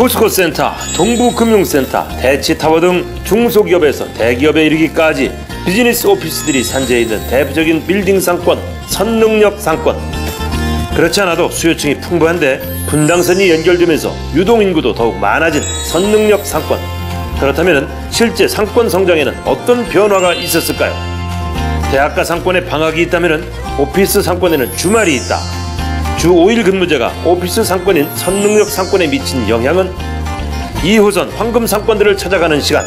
포스코센터, 동부금융센터, 대치타워 등 중소기업에서 대기업에 이르기까지 비즈니스 오피스들이 산재해 있는 대표적인 빌딩 상권, 선능력 상권. 그렇지 않아도 수요층이 풍부한데 분당선이 연결되면서 유동인구도 더욱 많아진 선능력 상권. 그렇다면 실제 상권 성장에는 어떤 변화가 있었을까요? 대학가 상권에 방학이 있다면 오피스 상권에는 주말이 있다. 주 5일 근무제가 오피스 상권인 선능력 상권에 미친 영향은 2호선 황금 상권들을 찾아가는 시간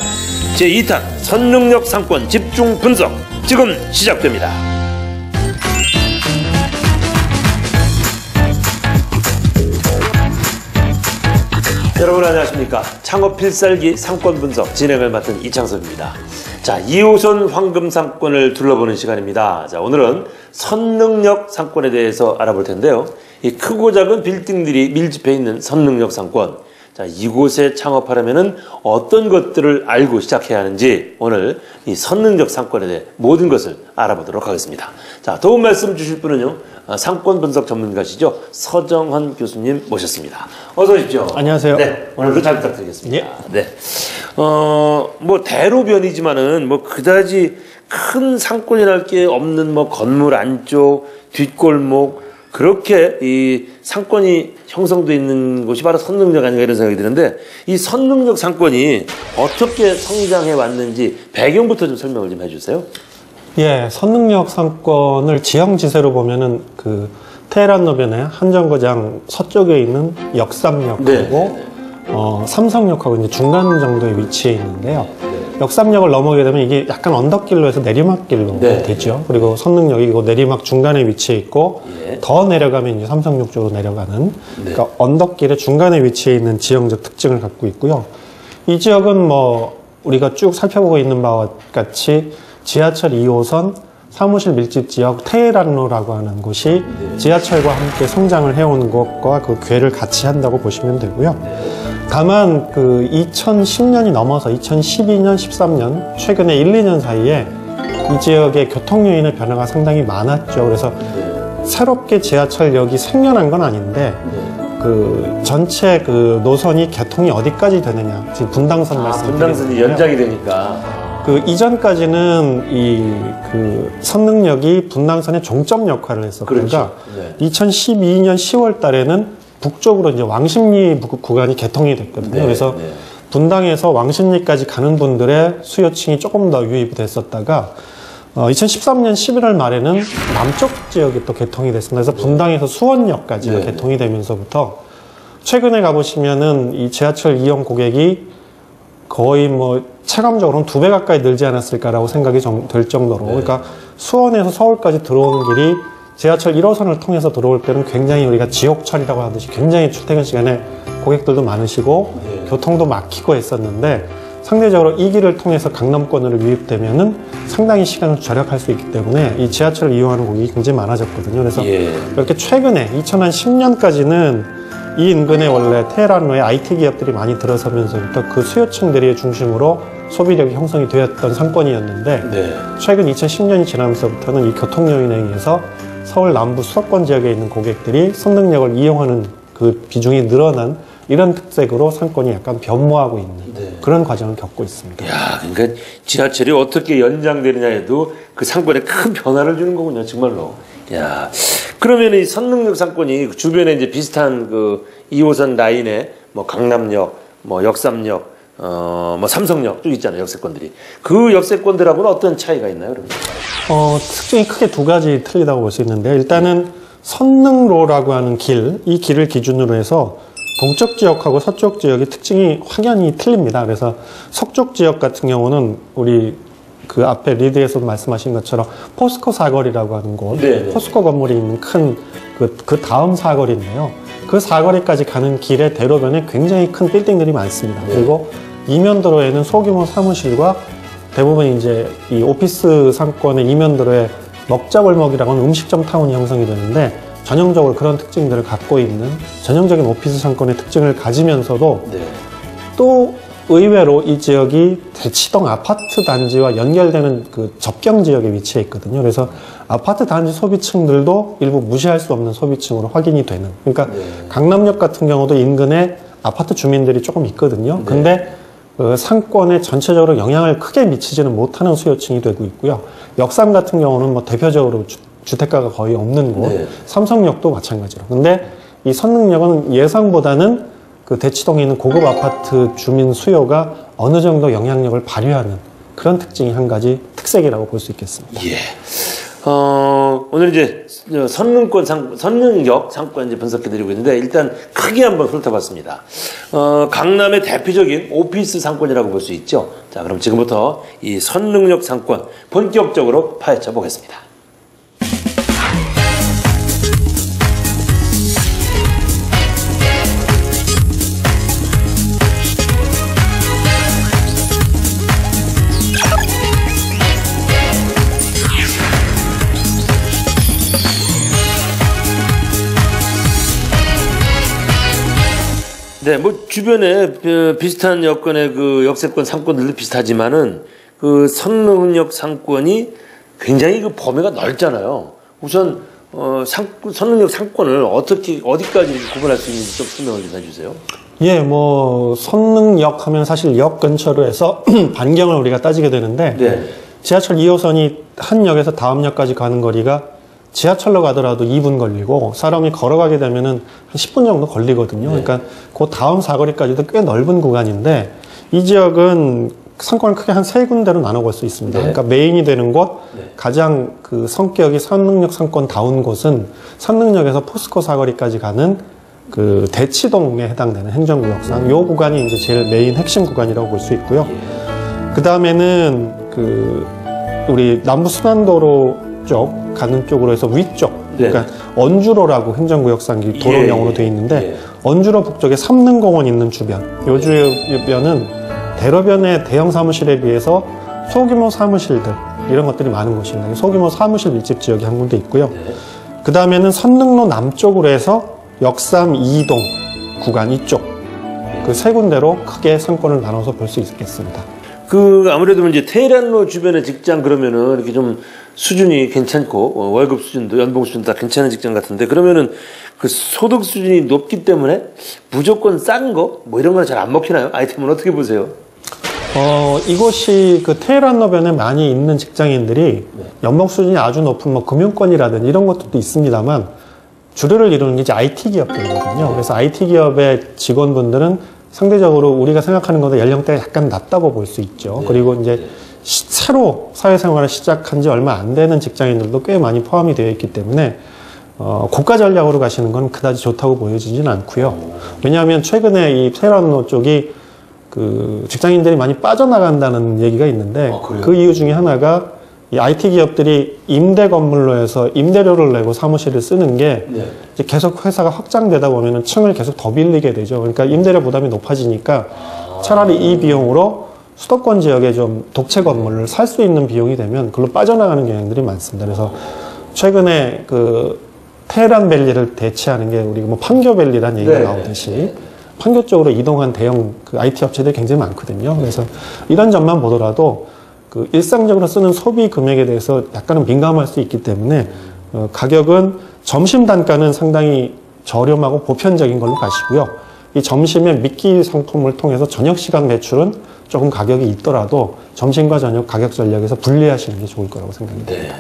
제2탄 선능력 상권 집중 분석 지금 시작됩니다. 여러분 안녕하십니까? 창업 필살기 상권 분석 진행을 맡은 이창섭입니다. 자 2호선 황금 상권을 둘러보는 시간입니다. 자 오늘은 선능력 상권에 대해서 알아볼 텐데요. 이 크고 작은 빌딩들이 밀집해 있는 선능력 상권 자, 이곳에 창업하려면 어떤 것들을 알고 시작해야 하는지 오늘 이 선능력 상권에 대해 모든 것을 알아보도록 하겠습니다. 자, 도움 말씀 주실 분은요, 아, 상권 분석 전문가시죠. 서정헌 교수님 모셨습니다. 어서 오십시오. 안녕하세요. 네, 오늘도 잘 부탁드리겠습니다. 예. 네. 어, 뭐 대로변이지만은 뭐 그다지 큰 상권이랄 게 없는 뭐 건물 안쪽, 뒷골목, 그렇게 이 상권이 형성되어 있는 곳이 바로 선능력 아닌가 이런 생각이 드는데 이 선능력 상권이 어떻게 성장해 왔는지 배경부터 좀 설명을 좀 해주세요. 예, 선능력 상권을 지형지세로 보면은 그 테헤란로변의 한정거장 서쪽에 있는 역삼역하고 네. 어, 삼성역하고 이제 중간 정도에 위치해 있는데요. 역삼역을 넘어가게 되면 이게 약간 언덕길로 해서 내리막길로 네. 되죠. 그리고 선능역이 그 내리막 중간에 위치해 있고 예. 더 내려가면 이제 삼성역 쪽으로 내려가는 그러니까 언덕길의 중간에 위치해 있는 지형적 특징을 갖고 있고요. 이 지역은 뭐 우리가 쭉 살펴보고 있는 바와 같이 지하철 2호선 사무실 밀집 지역 테헤란로라고 하는 곳이 지하철과 함께 성장을 해온 것과 그 궤를 같이 한다고 보시면 되고요. 다만 그 2010년이 넘어서 2012년, 13년 최근에 1, 2년 사이에 이 지역의 교통 요인의 변화가 상당히 많았죠. 그래서 새롭게 지하철역이 생겨난 건 아닌데 그 전체 그 노선이 개통이 어디까지 되느냐 지금 분당선 아, 말씀을 분당선이. 연장이 되니까. 그 이전까지는 이 그 선능력이 분당선의 종점 역할을 했었다가 그렇죠. 네. 2012년 10월 달에는 북쪽으로 이제 왕십리 부- 구간이 개통이 됐거든요. 네, 그래서 네. 분당에서 왕십리까지 가는 분들의 수요층이 조금 더 유입이 됐었다가 어, 2013년 11월 말에는 남쪽 지역이 또 개통이 됐습니다. 그래서 분당에서 수원역까지가 네. 개통이 되면서부터 최근에 가보시면은 이 지하철 이용 고객이 거의 뭐 체감적으로는 두 배 가까이 늘지 않았을까라고 생각이 정- 될 정도로 그러니까 수원에서 서울까지 들어오는 길이 지하철 1호선을 통해서 들어올 때는 굉장히 우리가 지옥철이라고 하듯이 굉장히 출퇴근 시간에 고객들도 많으시고 교통도 막히고 했었는데 상대적으로 이 길을 통해서 강남권으로 유입되면은 상당히 시간을 절약할 수 있기 때문에 이 지하철을 이용하는 고객이 굉장히 많아졌거든요. 그래서 예. 이렇게 최근에 2010년까지는 이 인근에 원래 테헤란로에 IT 기업들이 많이 들어서면서부터 그 수요층들이 중심으로 소비력이 형성이 되었던 상권이었는데 네. 최근 2010년이 지나면서부터는 이 교통 요인에 의해서 서울 남부 수도권 지역에 있는 고객들이 선능력을 이용하는 그 비중이 늘어난 이런 특색으로 상권이 약간 변모하고 있는 네. 그런 과정을 겪고 있습니다. 야, 그러니까 지하철이 어떻게 연장되느냐에도 그 상권에 큰 변화를 주는 거군요, 정말로. 야, 그러면 이 선능력 상권이 그 주변에 이제 비슷한 그 2호선 라인에 뭐 강남역, 뭐 역삼역, 어, 뭐 삼성역 쭉 있잖아요, 역세권들이. 그 역세권들하고는 어떤 차이가 있나요, 그러면? 어, 특징이 크게 두 가지 틀리다고 볼 수 있는데 일단은 선능로라고 하는 길, 이 길을 기준으로 해서 동쪽 지역하고 서쪽 지역의 특징이 확연히 틀립니다. 그래서 서쪽 지역 같은 경우는 우리 그 앞에 리드에서도 말씀하신 것처럼 포스코 사거리라고 하는 곳, 네, 네. 포스코 건물이 있는 큰 그 그 다음 사거리인데요. 그 사거리까지 가는 길의 대로변에 굉장히 큰 빌딩들이 많습니다. 그리고 이면도로에는 소규모 사무실과 대부분 이제 이 오피스 상권의 이면도로에 먹자골목이라고 하는 음식점 타운이 형성이 되는데 전형적으로 그런 특징들을 갖고 있는 전형적인 오피스 상권의 특징을 가지면서도 네. 또 의외로 이 지역이 대치동 아파트 단지와 연결되는 그 접경 지역에 위치해 있거든요. 그래서 아파트 단지 소비층들도 일부 무시할 수 없는 소비층으로 확인이 되는. 그러니까 강남역 같은 경우도 인근에 아파트 주민들이 조금 있거든요. 네. 근데 그 상권에 전체적으로 영향을 크게 미치지는 못하는 수요층이 되고 있고요. 역삼 같은 경우는 뭐 대표적으로 주, 택가가 거의 없는 곳, 네. 삼성역도 마찬가지로. 근데 이 선릉역은 예상보다는 그 대치동에 있는 고급 아파트 주민 수요가 어느 정도 영향력을 발휘하는 그런 특징이 한 가지 특색이라고 볼 수 있겠습니다. 예. 어, 오늘 이제 선릉권 상, 선릉역 상권 이제 분석해드리고 있는데 일단 크게 한번 훑어봤습니다. 어, 강남의 대표적인 오피스 상권이라고 볼 수 있죠. 자, 그럼 지금부터 이 선릉역 상권 본격적으로 파헤쳐 보겠습니다. 네, 뭐 주변에 어, 비슷한 여건의 그 역세권 상권들도 비슷하지만은 그 선릉역 상권이 굉장히 그 범위가 넓잖아요. 우선 어, 상, 선릉역 상권을 어떻게 어디까지 구분할 수 있는지 좀 설명을 좀 해주세요. 예, 뭐 선릉역 하면 사실 역 근처로 해서 반경을 우리가 따지게 되는데 네. 지하철 2호선이 한 역에서 다음 역까지 가는 거리가 지하철로 가더라도 2분 걸리고 사람이 걸어가게 되면은 한 10분 정도 걸리거든요. 그러니까 그 다음 사거리까지도 꽤 넓은 구간인데 이 지역은 상권을 크게 한 세 군데로 나눠볼 수 있습니다. 네. 그러니까 메인이 되는 곳, 가장 그 성격이 선릉역 상권 다운 곳은 선릉역에서 포스코 사거리까지 가는 그 대치동에 해당되는 행정구역상 요 구간이 이제 제일 메인 핵심 구간이라고 볼 수 있고요. 그 다음에는 그 우리 남부 순환도로 쪽 가는 쪽으로 해서 위쪽 네. 그러니까 언주로라고 행정구역상 이 도로명으로 예, 돼 있는데 예. 언주로 북쪽에 삼릉공원 있는 주변 요 주변은 대로변의 대형 사무실에 비해서 소규모 사무실들 이런 것들이 많은 곳입니다. 소규모 사무실 밀집 지역이 한 군데 있고요. 그 다음에는 선릉로 남쪽으로 해서 역삼 2동 구간 이쪽 그 세 군데로 크게 상권을 나눠서 볼 수 있겠습니다. 그 아무래도 이제 테헤란로 주변의 직장 그러면은 이렇게 좀 수준이 괜찮고 어, 월급 수준도 연봉 수준도 다 괜찮은 직장 같은데 그러면은 그 소득 수준이 높기 때문에 무조건 싼 거 뭐 이런 거는 잘 안 먹히나요? 아이템은 어떻게 보세요? 어, 이곳이 그 테헤란로변에 많이 있는 직장인들이 연봉 수준이 아주 높은 뭐 금융권이라든지 이런 것들도 있습니다만 주류를 이루는 게 이제 IT 기업들이거든요. 그래서 IT 기업의 직원분들은 상대적으로 우리가 생각하는 것보다 연령대가 약간 낮다고 볼 수 있죠. 그리고 이제 시- 새로 사회생활을 시작한 지 얼마 안 되는 직장인들도 꽤 많이 포함이 되어 있기 때문에 어, 고가 전략으로 가시는 건 그다지 좋다고 보여지진 않고요. 왜냐하면 최근에 이 테헤란로 쪽이 그 직장인들이 많이 빠져나간다는 얘기가 있는데 아? 그 이유 중에 하나가 이 IT 기업들이 임대 건물로 해서 임대료를 내고 사무실을 쓰는 게 네. 계속 회사가 확장되다 보면은 층을 계속 더 빌리게 되죠. 그러니까 임대료 부담이 높아지니까 차라리 이 비용으로 수도권 지역에 좀 독채 건물을 살 수 있는 비용이 되면 그걸로 빠져나가는 경향들이 많습니다. 그래서 최근에 그 테헤란 밸리를 대체하는 게 우리가 뭐 판교 밸리라는 얘기가 네. 나오듯이 판교 쪽으로 이동한 대형 그 IT 업체들이 굉장히 많거든요. 그래서 이런 점만 보더라도 그 일상적으로 쓰는 소비 금액에 대해서 약간은 민감할 수 있기 때문에 어, 가격은 점심 단가는 상당히 저렴하고 보편적인 걸로 가시고요. 이 점심에 미끼 상품을 통해서 저녁 시간 매출은 조금 가격이 있더라도 점심과 저녁 가격 전략에서 분리하시는 게 좋을 거라고 생각합니다. 네.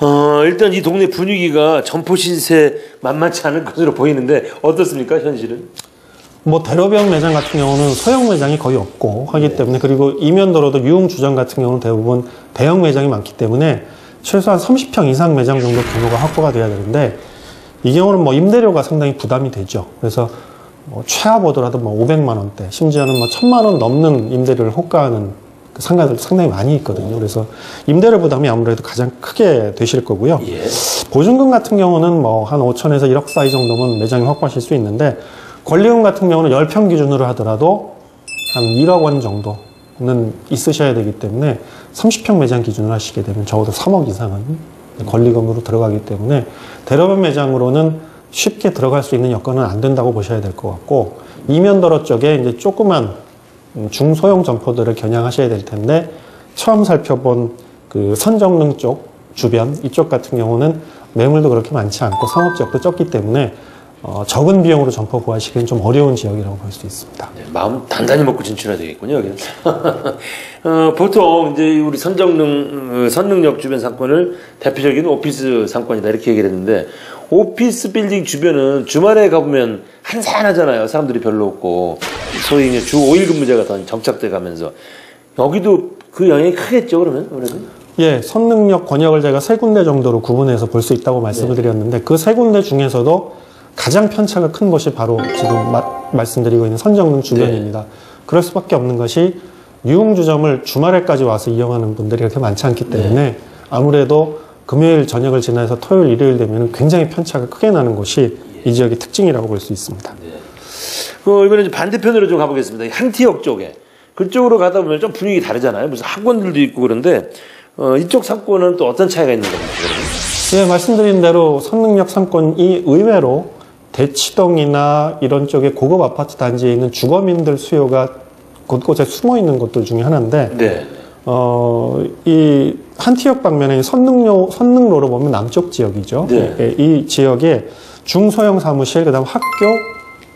어, 일단 이 동네 분위기가 점포 시세 만만치 않은 것으로 보이는데 어떻습니까, 현실은? 뭐 대로변 매장 같은 경우는 소형 매장이 거의 없고 네. 하기 때문에 그리고 이면도로도 유흥 주점 같은 경우는 대부분 대형 매장이 많기 때문에 최소한 30평 이상 매장 정도 규모가 확보가 돼야 되는데 이 경우는 뭐 임대료가 상당히 부담이 되죠. 그래서 뭐 최하 보더라도 뭐 500만 원대, 심지어는 뭐 1000만 원 넘는 임대료를 호가하는 그 상가들도 상당히 많이 있거든요. 그래서 임대료 부담이 아무래도 가장 크게 되실 거고요. 예. 보증금 같은 경우는 뭐 한 5천에서 1억 사이 정도면 매장이 확보하실 수 있는데 권리금 같은 경우는 10평 기준으로 하더라도 한 1억 원 정도는 있으셔야 되기 때문에 30평 매장 기준으로 하시게 되면 적어도 3억 이상은 권리금으로 들어가기 때문에 대로변 매장으로는 쉽게 들어갈 수 있는 여건은 안 된다고 보셔야 될 것 같고 이면 도로 쪽에 이제 조그만 음, 중소형 점포들을 겨냥하셔야 될 텐데 처음 살펴본 그 선정릉 쪽 주변 이쪽 같은 경우는 매물도 그렇게 많지 않고 상업 지역도 적기 때문에 어, 적은 비용으로 점포 부활시키는 좀 어려운 지역이라고 볼 수 있습니다. 네, 마음 단단히 먹고 진출해야 되겠군요. 여기는. 어, 보통 이제 우리 선정릉 어, 선릉역 주변 상권을 대표적인 오피스 상권이다 이렇게 얘기를 했는데 오피스 빌딩 주변은 주말에 가보면 한산하잖아요. 사람들이 별로 없고 소위 이제 주 5일 근무제가 더 정착돼 가면서 여기도 그 영향이 크겠죠. 그러면 아무래도. 예, 선능력 권역을 제가 세 군데 정도로 구분해서 볼 수 있다고 말씀을 드렸는데 그 세 군데 중에서도 가장 편차가 큰 곳이 바로 지금 마- 말씀드리고 있는 선정릉 주변입니다. 그럴 수밖에 없는 것이 유흥주점을 주말에까지 와서 이용하는 분들이 그렇게 많지 않기 때문에 아무래도 금요일 저녁을 지나서 토요일, 일요일 되면 굉장히 편차가 크게 나는 곳이 이 지역의 특징이라고 볼 수 있습니다. 그 이번에 반대편으로 좀 가보겠습니다. 이 한티역 쪽에 그쪽으로 가다 보면 좀 분위기 다르잖아요. 무슨 학원들도 있고 그런데 어, 이쪽 상권은 또 어떤 차이가 있는 겁니까? 예, 말씀드린 대로 선능력 상권이 의외로 대치동이나 이런 쪽에 고급 아파트 단지에 있는 주거민들 수요가 곳곳에 숨어 있는 곳들 중에 하나인데, 네. 어, 이 한티역 방면에 선능로, 선능로로 보면 남쪽 지역이죠. 네. 예, 이 지역에 중소형 사무실, 그 다음 학교,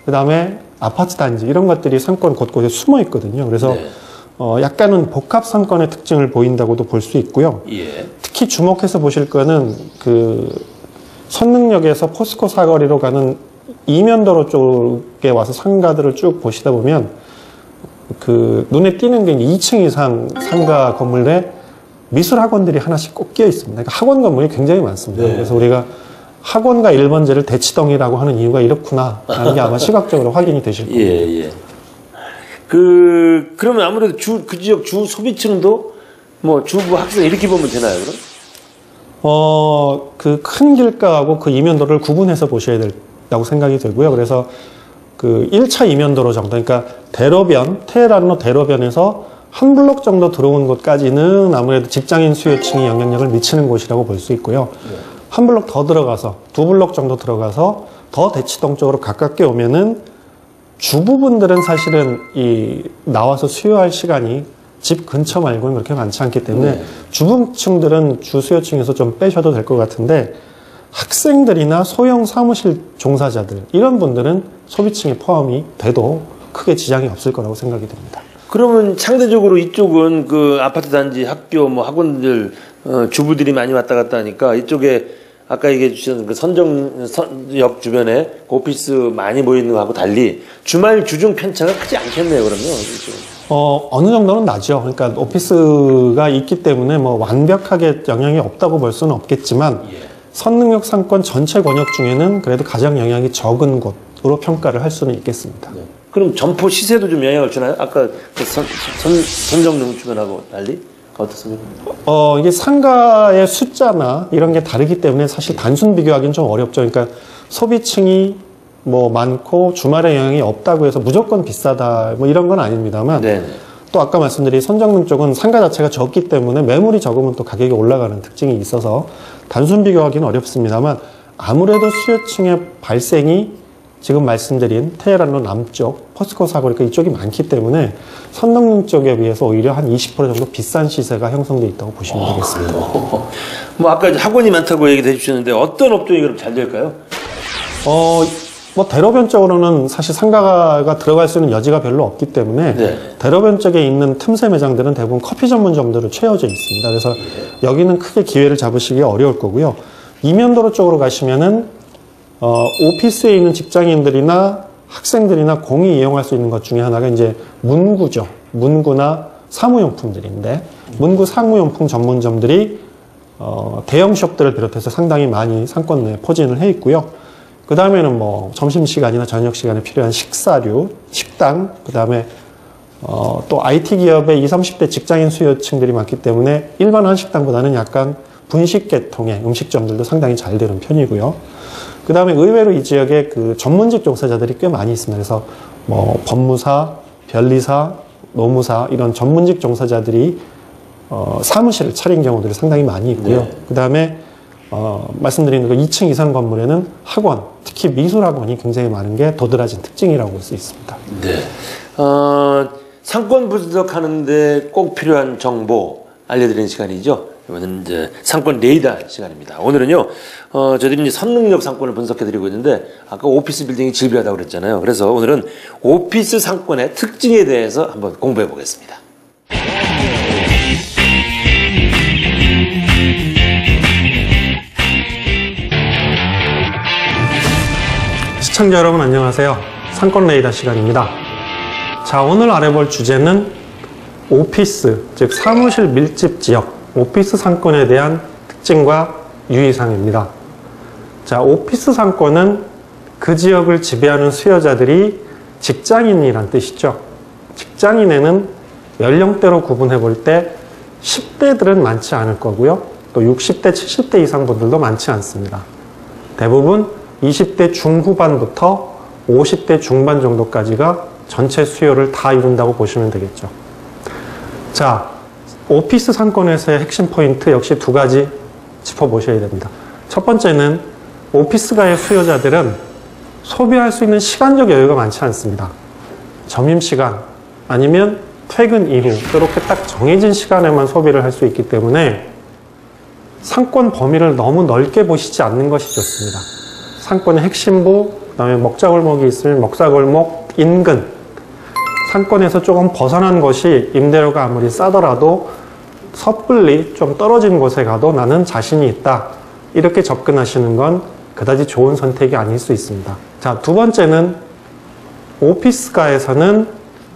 그 다음에 아파트 단지, 이런 것들이 상권 곳곳에 숨어 있거든요. 그래서, 네. 어, 약간은 복합 상권의 특징을 보인다고도 볼 수 있고요. 예. 특히 주목해서 보실 거는 그 선릉역에서 포스코 사거리로 가는 이면도로 쪽에 와서 상가들을 쭉 보시다 보면 그 눈에 띄는 게 2층 이상 상가 건물에 미술 학원들이 하나씩 꼭 끼어 있습니다. 그러니까 학원 건물이 굉장히 많습니다. 네. 그래서 우리가 학원과 1번제를 대치동이라고 하는 이유가 이렇구나라는 게 아마 시각적으로 확인이 되실 겁니다. 예, 예. 그, 그러면 아무래도 주, 그 지역 주 소비층도 뭐 주부 학생 이렇게 보면 되나요, 그럼? 어, 그 큰 길가하고 그 이면도를 구분해서 보셔야 된다고 생각이 들고요. 그래서 그 1차 이면도로 정도, 그러니까 대로변, 테헤란로 대로변에서 한 블록 정도 들어온 곳까지는 아무래도 직장인 수요층이 영향력을 미치는 곳이라고 볼 수 있고요. 한 블록 더 들어가서, 두 블록 정도 들어가서 더 대치동 쪽으로 가깝게 오면은 주부분들은 사실은 이 나와서 수요할 시간이 집 근처 말고는 그렇게 많지 않기 때문에 주부층들은 주수요층에서 좀 빼셔도 될 것 같은데 학생들이나 소형 사무실 종사자들 이런 분들은 소비층에 포함이 돼도 크게 지장이 없을 거라고 생각이 됩니다. 그러면 상대적으로 이쪽은 그 아파트 단지, 학교, 뭐 학원들, 어, 주부들이 많이 왔다 갔다 하니까 이쪽에 아까 얘기해 주신 그 선정역 주변에 그 오피스 많이 모이는 거하고 달리 주말 주중 편차가 크지 않겠네요, 그러면. 어, 어느 정도는 나죠. 그러니까 오피스가 있기 때문에 뭐 완벽하게 영향이 없다고 볼 수는 없겠지만 선능력 상권 전체 권역 중에는 그래도 가장 영향이 적은 곳으로 평가를 할 수는 있겠습니다. 그럼 점포 시세도 좀 영향을 주나요? 아까 그 선, 선, 선정릉 주변하고 달리? 어떻습니까? 어, 이게 상가의 숫자나 이런 게 다르기 때문에 사실 단순 비교하기는 좀 어렵죠. 그러니까 소비층이 뭐 많고 주말에 영향이 없다고 해서 무조건 비싸다 뭐 이런 건 아닙니다만 네. 또 아까 말씀드린 선정릉 쪽은 상가 자체가 적기 때문에 매물이 적으면 또 가격이 올라가는 특징이 있어서 단순 비교하기는 어렵습니다만 아무래도 수요층의 발생이 지금 말씀드린 테헤란로 남쪽 포스코 사거리가 이쪽이 많기 때문에 선릉 쪽에 비해서 오히려 한 20% 정도 비싼 시세가 형성돼 있다고 보시면 되겠습니다. 뭐 아까 학원이 많다고 얘기해 주셨는데 어떤 업종이 그럼 잘 될까요? 어, 뭐 대로변 쪽으로는 사실 상가가 들어갈 수 있는 여지가 별로 없기 때문에 네. 대로변 쪽에 있는 틈새 매장들은 대부분 커피 전문점들로 채워져 있습니다. 그래서 여기는 크게 기회를 잡으시기 어려울 거고요. 이면도로 쪽으로 가시면은 어, 오피스에 있는 직장인들이나 학생들이나 공이 이용할 수 있는 것 중에 하나가 이제 문구죠. 문구나 사무용품들인데 문구 사무용품 전문점들이 어, 대형 숍들을 비롯해서 상당히 많이 상권 내에 포진을 해 있고요. 그 다음에는 뭐 점심 시간이나 저녁 시간에 필요한 식사류, 식당, 그 다음에 어, 또 IT 기업의 20, 30대 직장인 수요층들이 많기 때문에 일반 한식당보다는 약간 분식 계통의 음식점들도 상당히 잘 되는 편이고요. 그 다음에 의외로 이 지역에 그 전문직 종사자들이 꽤 많이 있습니다. 그래서 뭐 법무사, 변리사, 노무사 이런 전문직 종사자들이 어, 사무실을 차린 경우들이 상당히 많이 있고요. 네. 그 다음에 어, 말씀드린 그 2층 이상 건물에는 학원, 특히 미술 학원이 굉장히 많은 게 도드라진 특징이라고 볼 수 있습니다. 네. 어, 상권 분석하는데 꼭 필요한 정보 알려드리는 시간이죠. 이번은 이제 상권 레이더 시간입니다. 오늘은요, 어, 저희들이 이제 선능력 상권을 분석해드리고 있는데, 아까 오피스 빌딩이 질비하다고 그랬잖아요. 그래서 오늘은 오피스 상권의 특징에 대해서 한번 공부해 보겠습니다. 시청자 여러분 안녕하세요. 상권 레이더 시간입니다. 자, 오늘 알아볼 주제는 오피스, 즉 사무실 밀집 지역, 오피스 상권에 대한 특징과 유의사항입니다. 자, 오피스 상권은 그 지역을 지배하는 수요자들이 직장인이란 뜻이죠. 직장인에는 연령대로 구분해 볼 때 10대들은 많지 않을 거고요. 또 60대, 70대 이상 분들도 많지 않습니다. 대부분 20대 중후반부터 50대 중반 정도까지가 전체 수요를 다 이룬다고 보시면 되겠죠. 자, 오피스 상권에서의 핵심 포인트 역시 두 가지 짚어보셔야 됩니다. 첫 번째는 오피스가의 수요자들은 소비할 수 있는 시간적 여유가 많지 않습니다. 점심시간 아니면 퇴근 이후 이렇게 딱 정해진 시간에만 소비를 할 수 있기 때문에 상권 범위를 너무 넓게 보시지 않는 것이 좋습니다. 상권의 핵심부, 그다음에 먹자골목이 있으면 먹자골목 인근, 상권에서 조금 벗어난 것이 임대료가 아무리 싸더라도 섣불리 좀 떨어진 곳에 가도 나는 자신이 있다. 이렇게 접근하시는 건 그다지 좋은 선택이 아닐 수 있습니다. 자, 두 번째는 오피스가에서는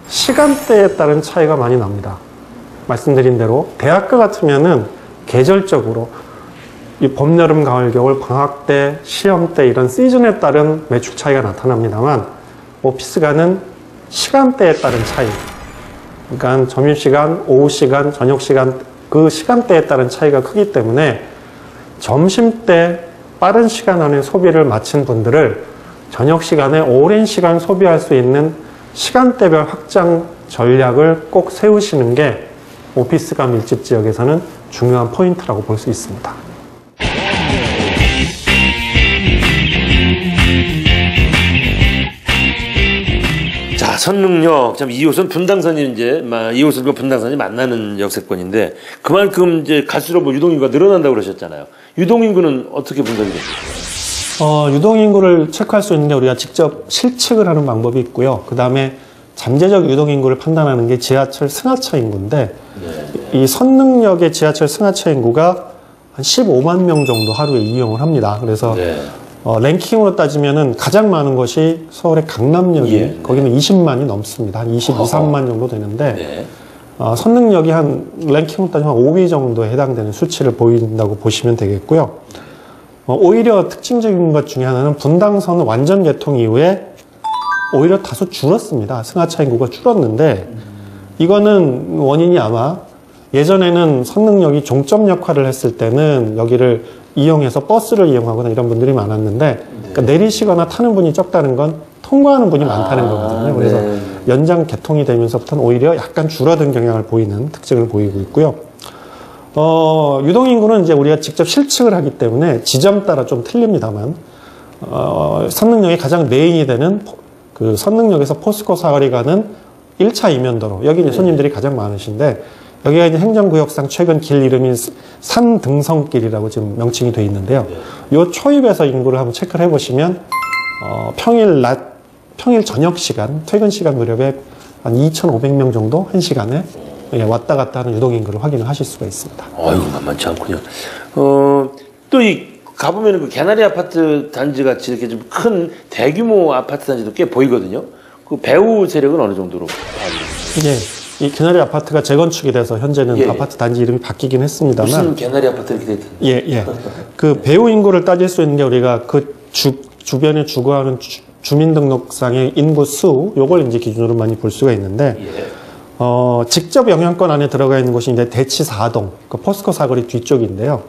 시간대에 따른 차이가 많이 납니다. 말씀드린 대로 대학가 같으면은 계절적으로 이 봄, 여름, 가을, 겨울, 방학 때, 시험 때 이런 시즌에 따른 매출 차이가 나타납니다만 오피스가는 시간대에 따른 차이. 그러니까 점심시간, 오후시간, 저녁시간 그 시간대에 따른 차이가 크기 때문에 점심 때 빠른 시간 안에 소비를 마친 분들을 저녁 시간에 오랜 시간 소비할 수 있는 시간대별 확장 전략을 꼭 세우시는 게 오피스가 밀집 지역에서는 중요한 포인트라고 볼 수 있습니다. 선능력. 참, 2호선 분당선이 이제, 막 2호선과 분당선이 만나는 역세권인데, 그만큼 이제 갈수록 뭐 유동인구가 늘어난다고 그러셨잖아요. 유동인구는 어떻게 분석이 됩니까? 어, 유동인구를 체크할 수 있는 게 우리가 직접 실측을 하는 방법이 있고요. 그 다음에 잠재적 유동인구를 판단하는 게 지하철 승하차 인구인데, 이 선능력의 지하철 승하차 인구가 한 15만 명 정도 하루에 이용을 합니다. 그래서 네. 어, 랭킹으로 따지면은 가장 많은 것이 서울의 강남역이 예. 거기는 20만이 넘습니다. 한 22, 3만 정도 되는데 네. 어, 선능력이 한 랭킹으로 따지면 5위 정도에 해당되는 수치를 보인다고 보시면 되겠고요. 어, 오히려 특징적인 것 중에 하나는 분당선은 완전 개통 이후에 오히려 다소 줄었습니다. 승하차 인구가 줄었는데 이거는 원인이 아마 예전에는 선능력이 종점 역할을 했을 때는 여기를 이용해서 버스를 이용하거나 이런 분들이 많았는데 그러니까 내리시거나 타는 분이 적다는 건 통과하는 분이 많다는 거거든요. 그래서 네. 연장 개통이 되면서부터는 오히려 약간 줄어든 경향을 보이는 특징을 보이고 있고요. 어, 유동인구는 이제 우리가 직접 실측을 하기 때문에 지점 따라 좀 틀립니다만, 어, 선능력이 가장 메인이 되는 포- 그 선능력에서 포스코 사거리 가는 1차 이면도로, 여기 이제 손님들이 가장 많으신데, 여기가 이제 행정구역상 최근 길 이름이 산등성길이라고 지금 명칭이 돼 있는데요. 요 초입에서 인구를 한번 체크를 해보시면, 어, 평일 낮, 평일 저녁 시간, 퇴근 시간 무렵에 한 2,500명 정도 한 시간에 예, 왔다 갔다 하는 유동 인구를 확인을 하실 수가 있습니다. 어이구, 만만치 않군요. 어, 또 이, 가보면 그 개나리 아파트 단지 같이 이렇게 좀 큰 대규모 아파트 단지도 꽤 보이거든요. 그 배우 세력은 어느 정도로? 예, 이 개나리 아파트가 재건축이 돼서 현재는 예. 아파트 단지 이름이 바뀌긴 했습니다만, 무슨 개나리 아파트 이렇게 돼 있던데. 예, 예. 그 배우 인구를 따질 수 있는 게 우리가 그 주, 주변에 주거하는 주, 주민등록상의 인구 수, 요걸 이제 기준으로 많이 볼 수가 있는데, 예. 어, 직접 영향권 안에 들어가 있는 곳이 이제 대치 4동, 그 포스코 사거리 뒤쪽인데요.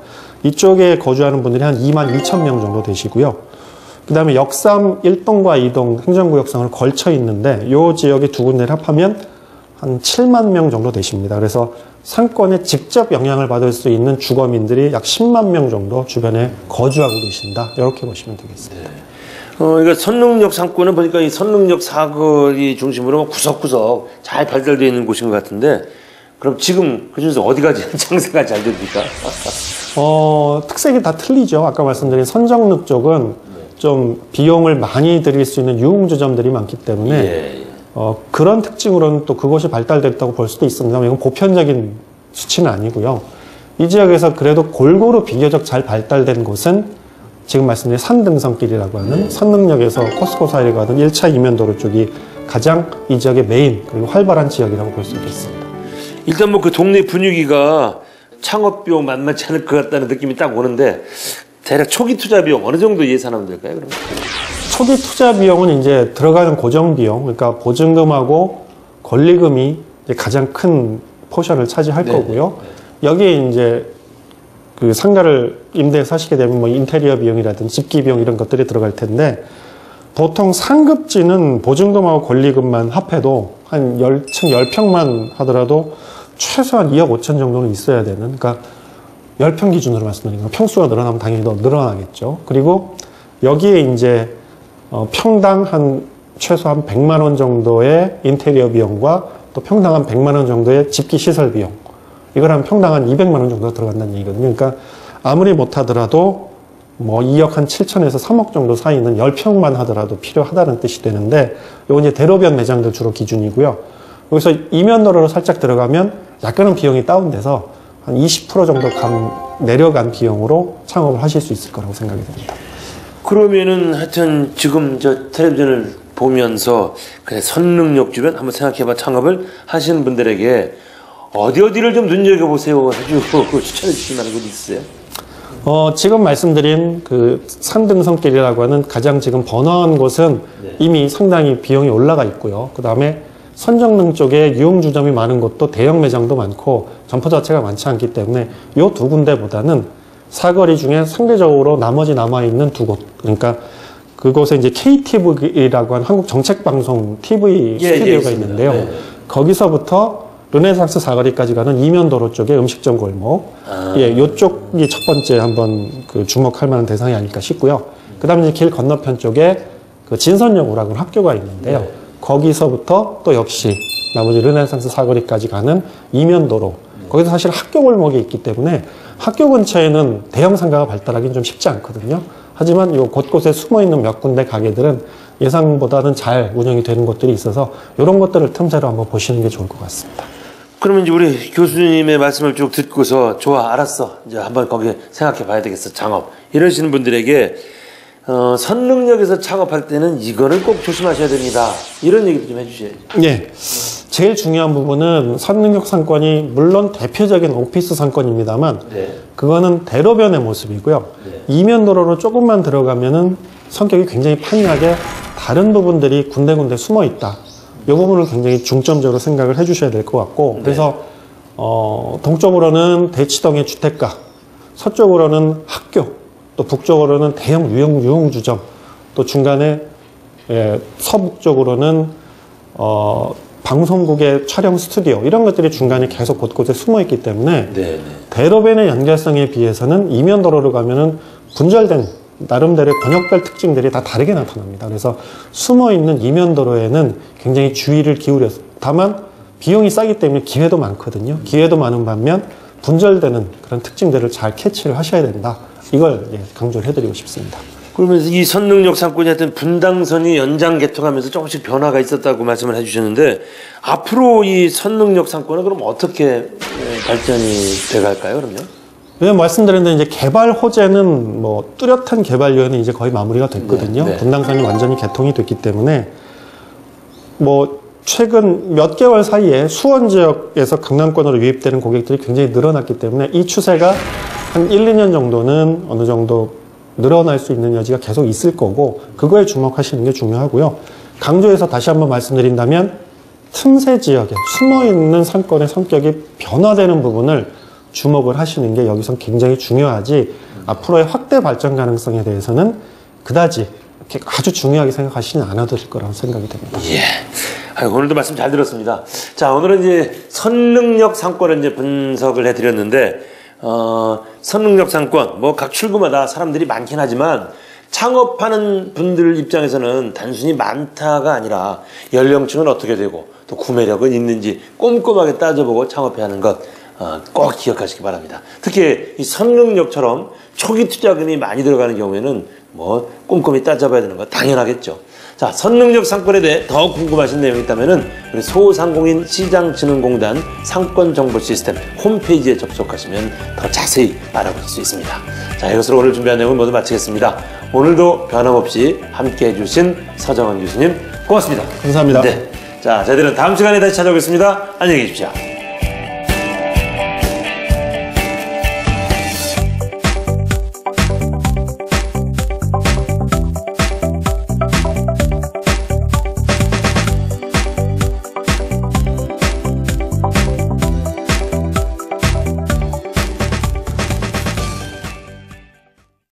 이쪽에 거주하는 분들이 한 2만 2천 명 정도 되시고요. 그 다음에 역삼 1동과 2동 행정구역상을 걸쳐 있는데, 요 지역의 두 군데를 합하면 한 7만 명 정도 되십니다. 그래서 상권에 직접 영향을 받을 수 있는 주거민들이 약 10만 명 정도 주변에 거주하고 계신다. 이렇게 보시면 되겠습니다. 어, 이거 선릉역 상권은 보니까 이 선릉역 사거리 중심으로 구석구석 잘 발달되어 있는 곳인 것 같은데, 그럼 지금 그 중에서 어디가 장사가 잘 됩니까? 어, 특색이 다 틀리죠. 아까 말씀드린 선정릉 쪽은 좀 비용을 많이 들일 수 있는 유흥주점들이 많기 때문에 예. 어, 그런 특징으로는 또 그것이 발달됐다고 볼 수도 있습니다. 이건 보편적인 수치는 아니고요. 이 지역에서 그래도 골고루 비교적 잘 발달된 곳은 지금 말씀드린 산등성길이라고 하는 선릉역에서 코스코 사이를 가는 1차 이면도로 쪽이 가장 이 지역의 메인 그리고 활발한 지역이라고 볼 수 있겠습니다. 일단 뭐 그 동네 분위기가 창업 비용 만만치 않을 것 같다는 느낌이 딱 오는데 대략 초기 투자 비용 어느 정도 예산하면 될까요? 그러면? 초기 투자 비용은 이제 들어가는 고정 비용, 그러니까 보증금하고 권리금이 가장 큰 포션을 차지할 네, 거고요. 여기에 이제 그 상가를 임대해서 하시게 되면 뭐 인테리어 비용이라든지 집기 비용 이런 것들이 들어갈 텐데 보통 상급지는 보증금하고 권리금만 합해도 한 10층 10평만 하더라도 최소한 2억 5천 정도는 있어야 되는 그러니까 10평 기준으로 말씀드리는 거 평수가 늘어나면 당연히 더 늘어나겠죠. 그리고 여기에 이제 어, 평당 한 최소 한 100만 원 정도의 인테리어 비용과 또 평당 한 100만 원 정도의 집기 시설 비용 이걸 하면 평당 한 200만 원 정도 들어간다는 얘기거든요. 그러니까 아무리 못하더라도 뭐 2억 한 7천에서 3억 정도 사이는 10평만 하더라도 필요하다는 뜻이 되는데 요건 이제 대로변 매장들 주로 기준이고요. 여기서 이면도로로 살짝 들어가면 약간은 비용이 다운돼서 한 20% 정도 감 내려간 비용으로 창업을 하실 수 있을 거라고 생각이 됩니다. 그러면은 하여튼 지금 저 텔레비전을 보면서 그래 선릉역 주변 한번 생각해봐 창업을 하시는 분들에게 어디 어디를 좀 눈여겨보세요 해주고 추천해 주실 만한 곳 있으세요? 어, 지금 말씀드린 그 산등성길이라고 하는 가장 지금 번화한 곳은 이미 상당히 비용이 올라가 있고요. 그 다음에 선정릉 쪽에 유흥주점이 많은 곳도 대형 매장도 많고 점포 자체가 많지 않기 때문에 이 두 군데보다는 사거리 중에 상대적으로 나머지 남아있는 두 곳. 그러니까 그곳에 이제 KTV라고 하는 한국 정책방송 TV 예, 예, 스튜디오가 있습니다. 있는데요. 네. 거기서부터 르네상스 사거리까지 가는 이면도로 쪽에 음식점 골목. 예, 요쪽이 첫 번째 한번 그 주목할 만한 대상이 아닐까 싶고요. 그 다음에 이제 길 건너편 쪽에 그 진선역이라고 하는 학교가 있는데요. 거기서부터 또 역시 나머지 르네상스 사거리까지 가는 이면도로. 거기서 사실 학교 골목이 있기 때문에 학교 근처에는 대형 상가가 발달하기는 좀 쉽지 않거든요. 하지만 요 곳곳에 숨어 있는 몇 군데 가게들은 예상보다는 잘 운영이 되는 곳들이 있어서 이런 것들을 틈새로 한번 보시는 게 좋을 것 같습니다. 그러면 이제 우리 교수님의 말씀을 쭉 듣고서 좋아 알았어 이제 한번 거기 생각해 봐야 되겠어 창업 이러시는 분들에게 어, 선릉역에서 창업할 때는 이거는 꼭 조심하셔야 됩니다 이런 얘기도 좀 해주셔야죠 예. 제일 중요한 부분은 선릉역 상권이 물론 대표적인 오피스 상권입니다만 네. 그거는 대로변의 모습이고요. 네. 이면 도로로 조금만 들어가면은 성격이 굉장히 판이하게 다른 부분들이 군데군데 숨어 있다. 이 부분을 굉장히 중점적으로 생각을 해주셔야 될 것 같고 그래서 어, 동쪽으로는 대치동의 주택가, 서쪽으로는 학교, 또 북쪽으로는 대형 유형 유흥주점, 또 중간에 예, 서북쪽으로는 어, 방송국의 촬영 스튜디오 이런 것들이 중간에 계속 곳곳에 숨어 있기 때문에 네, 대로변의 연결성에 비해서는 이면 도로로 가면은 분절된 나름대로의 권역별 특징들이 다 다르게 나타납니다. 그래서 숨어 있는 이면 도로에는 굉장히 주의를 기울여서 다만 비용이 싸기 때문에 기회도 많거든요. 기회도 많은 반면 분절되는 그런 특징들을 잘 캐치를 하셔야 된다. 이걸 예, 강조를 해드리고 싶습니다. 그러면서 이 선릉역 상권이 하여튼 분당선이 연장 개통하면서 조금씩 변화가 있었다고 말씀을 해주셨는데 앞으로 이 선릉역 상권은 그럼 어떻게 에, 발전이 돼갈까요 그럼요? 왜 말씀드린 대로 이제 개발 호재는 뭐 뚜렷한 개발 요인은 이제 거의 마무리가 됐거든요. 네, 네. 분당선이 완전히 개통이 됐기 때문에 뭐 최근 몇 개월 사이에 수원 지역에서 강남권으로 유입되는 고객들이 굉장히 늘어났기 때문에 이 추세가 한 1, 2년 정도는 어느 정도 늘어날 수 있는 여지가 계속 있을 거고 그거에 주목하시는 게 중요하고요. 강조해서 다시 한번 말씀드린다면 틈새 지역에 숨어 있는 상권의 성격이 변화되는 부분을 주목을 하시는 게 여기서 굉장히 중요하지 앞으로의 확대 발전 가능성에 대해서는 그다지 이렇게 아주 중요하게 생각하시지 않아도 될 거라고 생각이 됩니다. 예. 아유, 오늘도 말씀 잘 들었습니다. 자, 오늘은 이제 선릉역 상권을 이제 분석을 해드렸는데, 어, 선릉역 상권, 뭐 각 출구마다 사람들이 많긴 하지만, 창업하는 분들 입장에서는 단순히 많다가 아니라 연령층은 어떻게 되고 또 구매력은 있는지 꼼꼼하게 따져보고 창업해야 하는 것 어, 꼭 기억하시기 바랍니다. 특히 이 선릉역처럼 초기 투자금이 많이 들어가는 경우에는 뭐 꼼꼼히 따져봐야 되는 거 당연하겠죠. 자, 선릉역 상권에 대해 더 궁금하신 내용이 있다면은 우리 소상공인 시장진흥공단 상권 정보 시스템 홈페이지에 접속하시면 더 자세히 알아보실 수 있습니다. 자, 이것으로 오늘 준비한 내용을 모두 마치겠습니다. 오늘도 변함없이 함께 해 주신 서정원 교수님 고맙습니다. 감사합니다. 네. 자, 저희들은 다음 시간에 다시 찾아오겠습니다. 안녕히 계십시오.